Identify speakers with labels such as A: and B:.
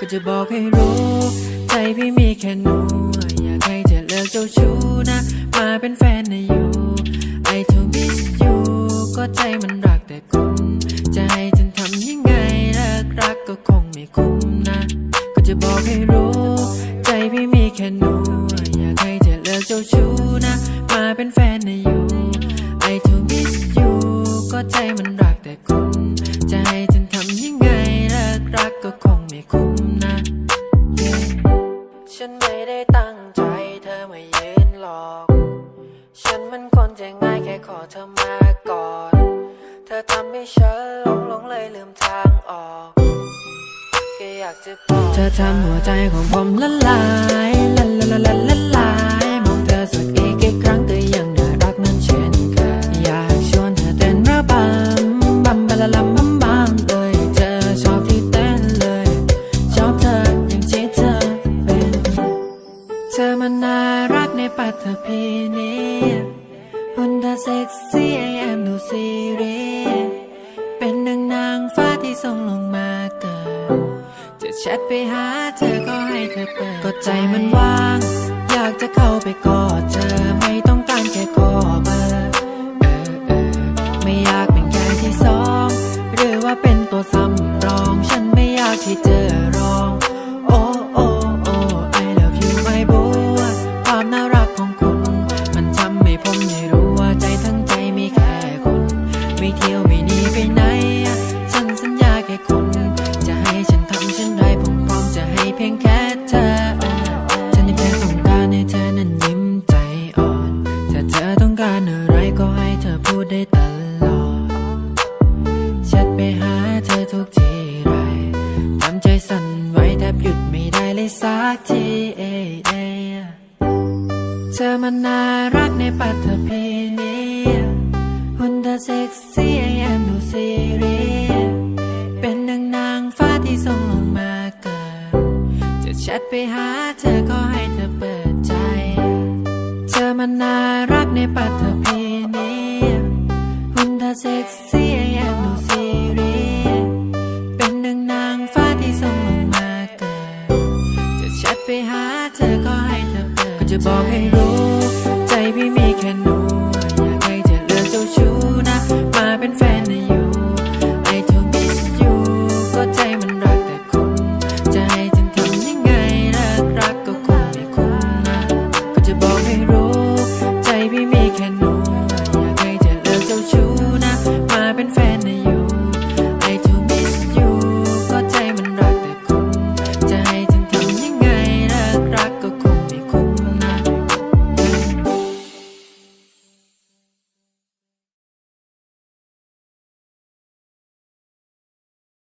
A: ก็จะบอกให้รู้ ใจพี่มีแค่หนู อยากให้เธอเลิกเจ้าชู้นะ มาเป็นแฟนนะอยู่ I to miss you ก็ใจมันรักแต่คุณ จะให้ฉันทำยังไงเลิกรักก็คงไม่คุ้มนะ ก็จะบอกให้รู้ ใจพี่มีแค่หนู อยากให้เธอเลิกเจ้าชู้นะ มาเป็นแฟนนะอยู่ I to miss you ก็ใจมันรักแต่คุณ ขอเธอมาก่อน เธอทำให้ฉันหลงหลงเลยลืมทางออกแค่อยากจะบอกเธอทำหัวใจของผมละลายละละละละละลายมองเธอสักอีกกี่ครั้งก็ยังน่ารักนั้นเช่นเคยอยากชวนเธอเต้นระบำบัมบละลัมบัมบัมเลยเธอชอบที่เต้นเลยชอบเธออย่างที่เธอเป็นเธอมันน่ารักในปัตภีนี้ หุ่นเธอเซ็กซี่ไอแอมดูซีรีเป็นนางนางฟ้าที่ส่งลงมาเกิด จะแชทไปหาเธอก็ให้เธอเปิดก็ใจมันว่าง อยากจะเข้าไปกอดเธอไม่ต้องการแค่ขอเบอร์เออเออไม่อยากเป็นแค่ที่สอง หรือว่าเป็น สักทีเอเอเธอมันน่ารักในปัตภีนี้ หุ่นเธอเซ็กซี่ไอแอมดูซีรีเป็นนางนางฟ้าที่ส่งลงมาเกิด จะแชทไปหาเธอก็ให้เธอเปิดใจ เธอมันน่ารักในปัตภีนี้ หุ่นเธอเซ็กซี่ รู้ ใจพี่มีแค่หนู อยากให้เธอเลือกเจ้าชู้นะ มาเป็นแฟน